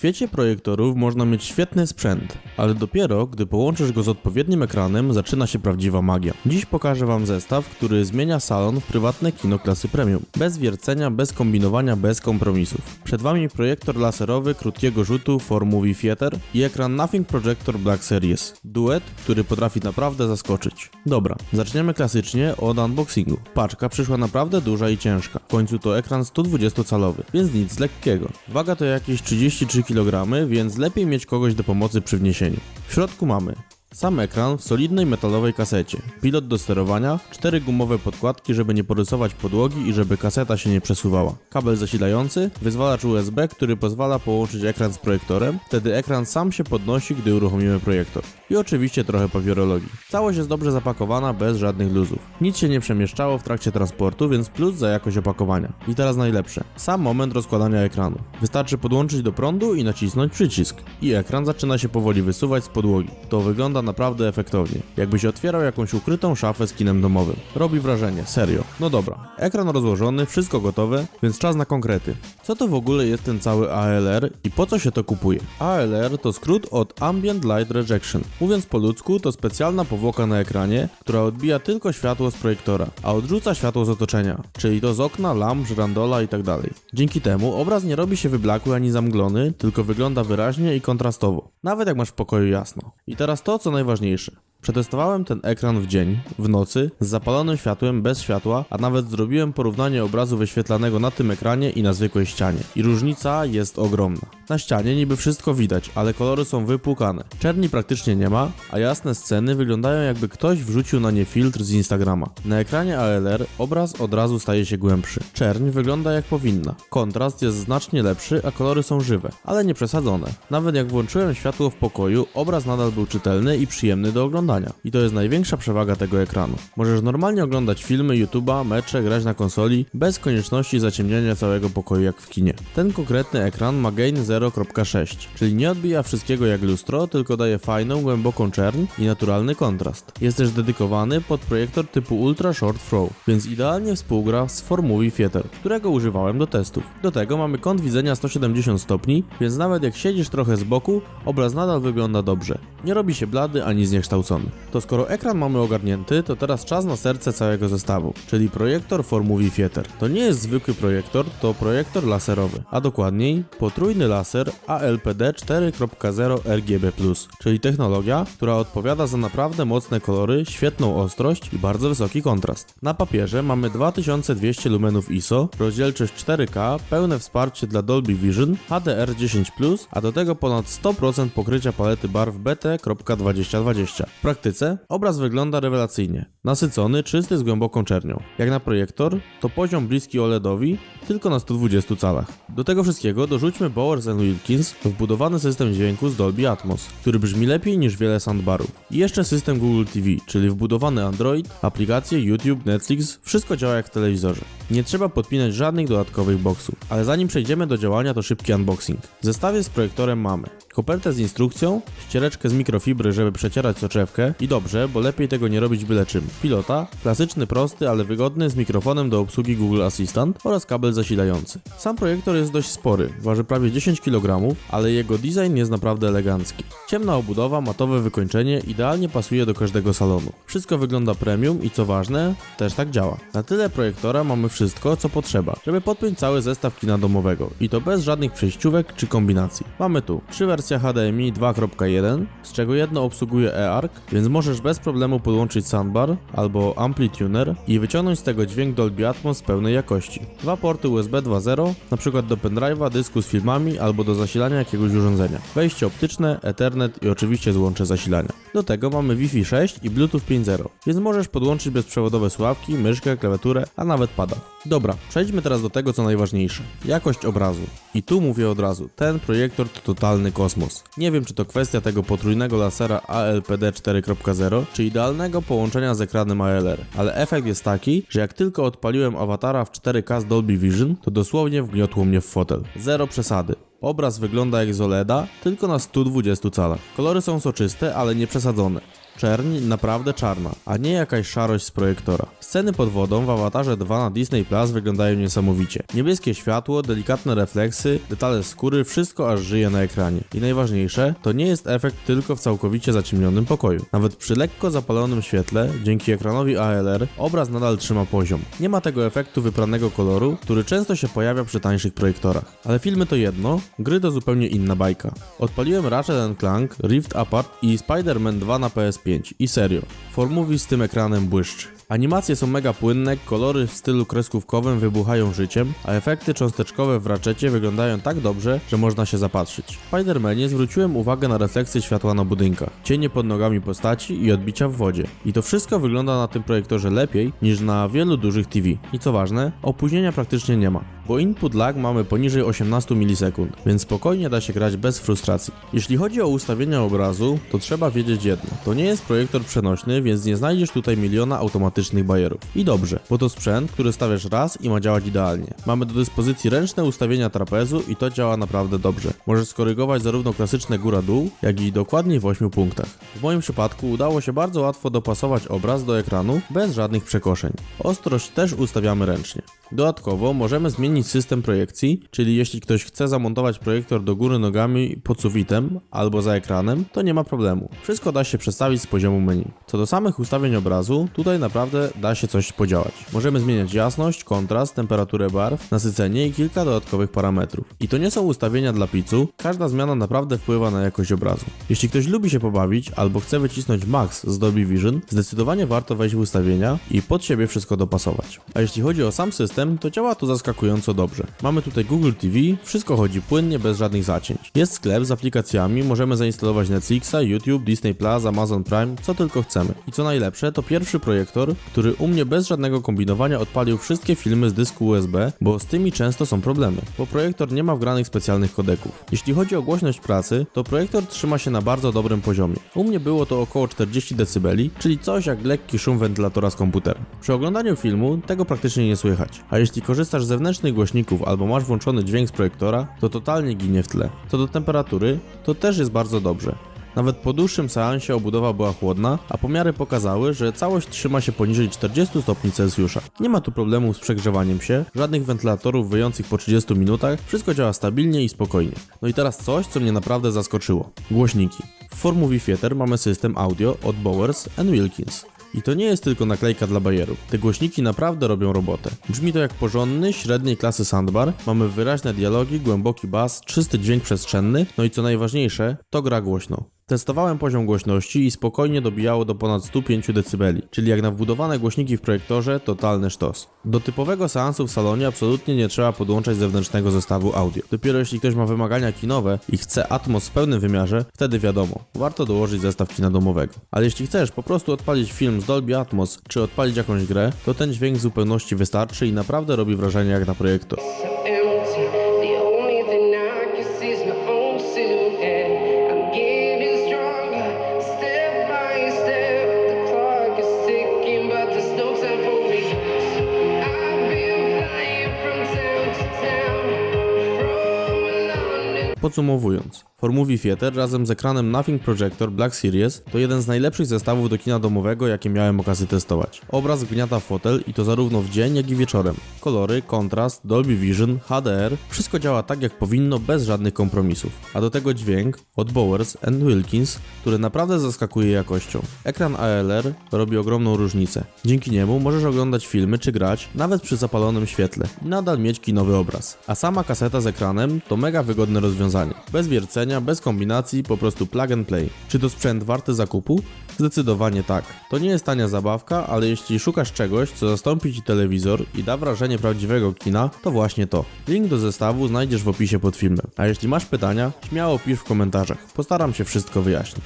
świecie projektorów można mieć świetny sprzęt, ale dopiero gdy połączysz go z odpowiednim ekranem, zaczyna się prawdziwa magia. Dziś pokażę Wam zestaw, który zmienia salon w prywatne kino klasy premium. Bez wiercenia, bez kombinowania, bez kompromisów. Przed Wami projektor laserowy krótkiego rzutu for Movie Theater i ekran Nothing Projector Black Series. Duet, który potrafi naprawdę zaskoczyć. Dobra, zaczniemy klasycznie od unboxingu. Paczka przyszła naprawdę duża i ciężka. W końcu to ekran 120-calowy, więc nic lekkiego. Waga to jakieś 33 kg, więc lepiej mieć kogoś do pomocy przy wniesieniu. W środku mamy sam ekran w solidnej metalowej kasecie, pilot do sterowania, cztery gumowe podkładki, żeby nie porysować podłogi i żeby kaseta się nie przesuwała, kabel zasilający, wyzwalacz USB, który pozwala połączyć ekran z projektorem, wtedy ekran sam się podnosi, gdy uruchomimy projektor. I oczywiście trochę papierologii. Całość jest dobrze zapakowana, bez żadnych luzów. Nic się nie przemieszczało w trakcie transportu, więc plus za jakość opakowania. I teraz najlepsze. Sam moment rozkładania ekranu. Wystarczy podłączyć do prądu i nacisnąć przycisk. I ekran zaczyna się powoli wysuwać z podłogi. To wygląda naprawdę efektownie. Jakbyś otwierał jakąś ukrytą szafę z kinem domowym. Robi wrażenie, serio. No dobra. Ekran rozłożony, wszystko gotowe, więc czas na konkrety. Co to w ogóle jest ten cały ALR i po co się to kupuje? ALR to skrót od Ambient Light Rejection. Mówiąc po ludzku, to specjalna powłoka na ekranie, która odbija tylko światło z projektora, a odrzuca światło z otoczenia, czyli to z okna, lamp, żrandola itd. Dzięki temu obraz nie robi się wyblakły ani zamglony, tylko wygląda wyraźnie i kontrastowo, nawet jak masz w pokoju jasno. I teraz to, co najważniejsze. Przetestowałem ten ekran w dzień, w nocy, z zapalonym światłem, bez światła, a nawet zrobiłem porównanie obrazu wyświetlanego na tym ekranie i na zwykłej ścianie. I różnica jest ogromna. Na ścianie niby wszystko widać, ale kolory są wypłukane. Czerni praktycznie nie ma, a jasne sceny wyglądają jakby ktoś wrzucił na nie filtr z Instagrama. Na ekranie ALR obraz od razu staje się głębszy. Czerń wygląda jak powinna. Kontrast jest znacznie lepszy, a kolory są żywe, ale nie przesadzone. Nawet jak włączyłem światło w pokoju, obraz nadal był czytelny i przyjemny do oglądania. I to jest największa przewaga tego ekranu. Możesz normalnie oglądać filmy, YouTube'a, mecze, grać na konsoli, bez konieczności zaciemniania całego pokoju jak w kinie. Ten konkretny ekran ma gain 0.6, czyli nie odbija wszystkiego jak lustro, tylko daje fajną, głęboką czerń i naturalny kontrast. Jest też dedykowany pod projektor typu Ultra Short Throw, więc idealnie współgra z Formovie Theater, którego używałem do testów. Do tego mamy kąt widzenia 170 stopni, więc nawet jak siedzisz trochę z boku, obraz nadal wygląda dobrze. Nie robi się blady ani zniekształcony. To skoro ekran mamy ogarnięty, to teraz czas na serce całego zestawu, czyli projektor Formovie Theater. To nie jest zwykły projektor, to projektor laserowy, a dokładniej potrójny laser ALPD 4.0 RGB+, czyli technologia, która odpowiada za naprawdę mocne kolory, świetną ostrość i bardzo wysoki kontrast. Na papierze mamy 2200 lumenów ISO, rozdzielczość 4K, pełne wsparcie dla Dolby Vision, HDR10+, a do tego ponad 100% pokrycia palety barw BT.2020. Praktyce obraz wygląda rewelacyjnie. Nasycony, czysty z głęboką czernią. Jak na projektor, to poziom bliski OLEDowi, tylko na 120 calach. Do tego wszystkiego dorzućmy Bowers Wilkins, wbudowany system dźwięku z Dolby Atmos, który brzmi lepiej niż wiele soundbarów. I jeszcze system Google TV, czyli wbudowany Android, aplikacje YouTube, Netflix, wszystko działa jak w telewizorze. Nie trzeba podpinać żadnych dodatkowych boxów. Ale zanim przejdziemy do działania, to szybki unboxing. W zestawie z projektorem mamy kopertę z instrukcją, ściereczkę z mikrofibry, żeby przecierać soczewkę i dobrze, bo lepiej tego nie robić byle czym. Pilota, klasyczny, prosty, ale wygodny z mikrofonem do obsługi Google Assistant oraz kabel zasilający. Sam projektor jest dość spory, waży prawie 10 kg, ale jego design jest naprawdę elegancki. Ciemna obudowa, matowe wykończenie idealnie pasuje do każdego salonu. Wszystko wygląda premium i co ważne, też tak działa. Na tyle projektora mamy wszystko, co potrzeba, żeby podpiąć cały zestaw kina domowego i to bez żadnych przejściówek czy kombinacji. Mamy tu trzy wersja HDMI 2.1, z czego jedno obsługuje eARC, więc możesz bez problemu podłączyć soundbar albo amplituner i wyciągnąć z tego dźwięk Dolby Atmos pełnej jakości. Dwa porty USB 2.0, np. do pendrive'a, dysku z filmami albo do zasilania jakiegoś urządzenia. Wejście optyczne, Ethernet i oczywiście złącze zasilania. Do tego mamy Wi-Fi 6 i Bluetooth 5.0, więc możesz podłączyć bezprzewodowe słuchawki, myszkę, klawiaturę, a nawet pada. Dobra, przejdźmy teraz do tego co najważniejsze. Jakość obrazu. I tu mówię od razu, ten projektor to totalny kosmos. Nie wiem czy to kwestia tego potrójnego lasera ALPD 4.0, czy idealnego połączenia z ekranem ALR, ale efekt jest taki, że jak tylko odpaliłem awatara w 4K z Dolby Vision, to dosłownie wgniotło mnie w fotel. Zero przesady. Obraz wygląda jak z OLEDa, tylko na 120 calach. Kolory są soczyste, ale nie przesadzone. Czerń naprawdę czarna, a nie jakaś szarość z projektora. Sceny pod wodą w Awatarze 2 na Disney Plus wyglądają niesamowicie. Niebieskie światło, delikatne refleksy, detale skóry, wszystko aż żyje na ekranie. I najważniejsze, to nie jest efekt tylko w całkowicie zaciemnionym pokoju. Nawet przy lekko zapalonym świetle, dzięki ekranowi ALR, obraz nadal trzyma poziom. Nie ma tego efektu wypranego koloru, który często się pojawia przy tańszych projektorach. Ale filmy to jedno, gry to zupełnie inna bajka. Odpaliłem Ratchet Clank, Rift Apart i Spider-Man 2 na PS5 i serio, Formovie z tym ekranem błyszczy. Animacje są mega płynne, kolory w stylu kreskówkowym wybuchają życiem, a efekty cząsteczkowe w raczecie wyglądają tak dobrze, że można się zapatrzyć. W Spider-Manie zwróciłem uwagę na refleksję światła na budynkach, cienie pod nogami postaci i odbicia w wodzie. I to wszystko wygląda na tym projektorze lepiej niż na wielu dużych TV. I co ważne, opóźnienia praktycznie nie ma, bo input lag mamy poniżej 18 milisekund, więc spokojnie da się grać bez frustracji. Jeśli chodzi o ustawienia obrazu, to trzeba wiedzieć jedno. To nie jest projektor przenośny, więc nie znajdziesz tutaj miliona automatycznych bajerów. I dobrze, bo to sprzęt, który stawiasz raz i ma działać idealnie. Mamy do dyspozycji ręczne ustawienia trapezu i to działa naprawdę dobrze. Możesz skorygować zarówno klasyczne góra-dół, jak i dokładnie w 8 punktach. W moim przypadku udało się bardzo łatwo dopasować obraz do ekranu bez żadnych przekoszeń. Ostrość też ustawiamy ręcznie. Dodatkowo możemy zmienić system projekcji, czyli jeśli ktoś chce zamontować projektor do góry nogami pod sufitem albo za ekranem, to nie ma problemu. Wszystko da się przestawić z poziomu menu. Co do samych ustawień obrazu, tutaj naprawdę da się coś podziałać. Możemy zmieniać jasność, kontrast, temperaturę barw, nasycenie i kilka dodatkowych parametrów. I to nie są ustawienia dla pizzu, każda zmiana naprawdę wpływa na jakość obrazu. Jeśli ktoś lubi się pobawić albo chce wycisnąć max z Dolby Vision, zdecydowanie warto wejść w ustawienia i pod siebie wszystko dopasować. A jeśli chodzi o sam system, to działa to zaskakująco dobrze. Mamy tutaj Google TV, wszystko chodzi płynnie, bez żadnych zacięć. Jest sklep z aplikacjami, możemy zainstalować Netflixa, YouTube, Disney Amazon Prime, co tylko chcemy. I co najlepsze, to pierwszy projektor, który u mnie bez żadnego kombinowania odpalił wszystkie filmy z dysku USB, bo z tymi często są problemy, bo projektor nie ma wgranych specjalnych kodeków. Jeśli chodzi o głośność pracy, to projektor trzyma się na bardzo dobrym poziomie. U mnie było to około 40 dB, czyli coś jak lekki szum wentylatora z komputera. Przy oglądaniu filmu tego praktycznie nie słychać, a jeśli korzystasz z zewnętrznych głośników albo masz włączony dźwięk z projektora, to totalnie ginie w tle. Co do temperatury, to też jest bardzo dobrze. Nawet po dłuższym seansie obudowa była chłodna, a pomiary pokazały, że całość trzyma się poniżej 40 stopni Celsjusza. Nie ma tu problemu z przegrzewaniem się, żadnych wentylatorów wyjących po 30 minutach, wszystko działa stabilnie i spokojnie. No i teraz coś, co mnie naprawdę zaskoczyło. Głośniki. W Formovie Theater mamy system audio od Bowers Wilkins. I to nie jest tylko naklejka dla bajerów. Te głośniki naprawdę robią robotę. Brzmi to jak porządny, średniej klasy soundbar, mamy wyraźne dialogi, głęboki bas, czysty dźwięk przestrzenny, no i co najważniejsze, to gra głośno. Testowałem poziom głośności i spokojnie dobijało do ponad 105 dB, czyli jak na wbudowane głośniki w projektorze, totalny sztos. Do typowego seansu w salonie absolutnie nie trzeba podłączać zewnętrznego zestawu audio. Dopiero jeśli ktoś ma wymagania kinowe i chce Atmos w pełnym wymiarze, wtedy wiadomo, warto dołożyć zestaw kina domowego. Ale jeśli chcesz po prostu odpalić film z Dolby Atmos, czy odpalić jakąś grę, to ten dźwięk w zupełności wystarczy i naprawdę robi wrażenie jak na projektor. London. Podsumowując, Formovie Theater razem z ekranem Nothing Projector Black Series to jeden z najlepszych zestawów do kina domowego, jakie miałem okazję testować. Obraz wgniata w fotel i to zarówno w dzień, jak i wieczorem. Kolory, kontrast, Dolby Vision, HDR, wszystko działa tak jak powinno bez żadnych kompromisów. A do tego dźwięk od Bowers Wilkins, który naprawdę zaskakuje jakością. Ekran ALR robi ogromną różnicę. Dzięki niemu możesz oglądać filmy czy grać nawet przy zapalonym świetle i nadal mieć kinowy obraz. A sama kaseta z ekranem to mega wygodne rozwiązanie. Bez wiercenia, bez kombinacji, po prostu plug and play. Czy to sprzęt warty zakupu? Zdecydowanie tak. To nie jest tania zabawka, ale jeśli szukasz czegoś, co zastąpi ci telewizor i da wrażenie prawdziwego kina, to właśnie to. Link do zestawu znajdziesz w opisie pod filmem. A jeśli masz pytania, śmiało pisz w komentarzach. Postaram się wszystko wyjaśnić.